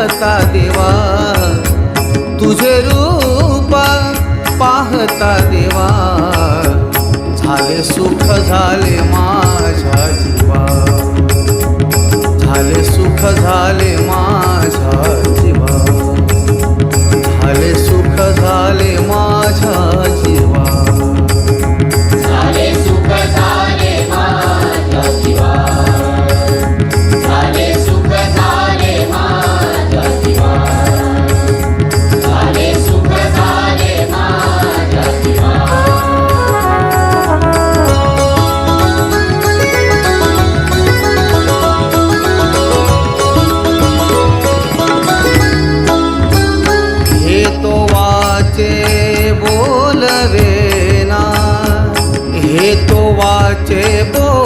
पाहता देवा तुझे रूप पाहता देवा झाले सुख झाले माझ्या जीवा झाले सुख झाले वाचे ना हे तो वाचे बोल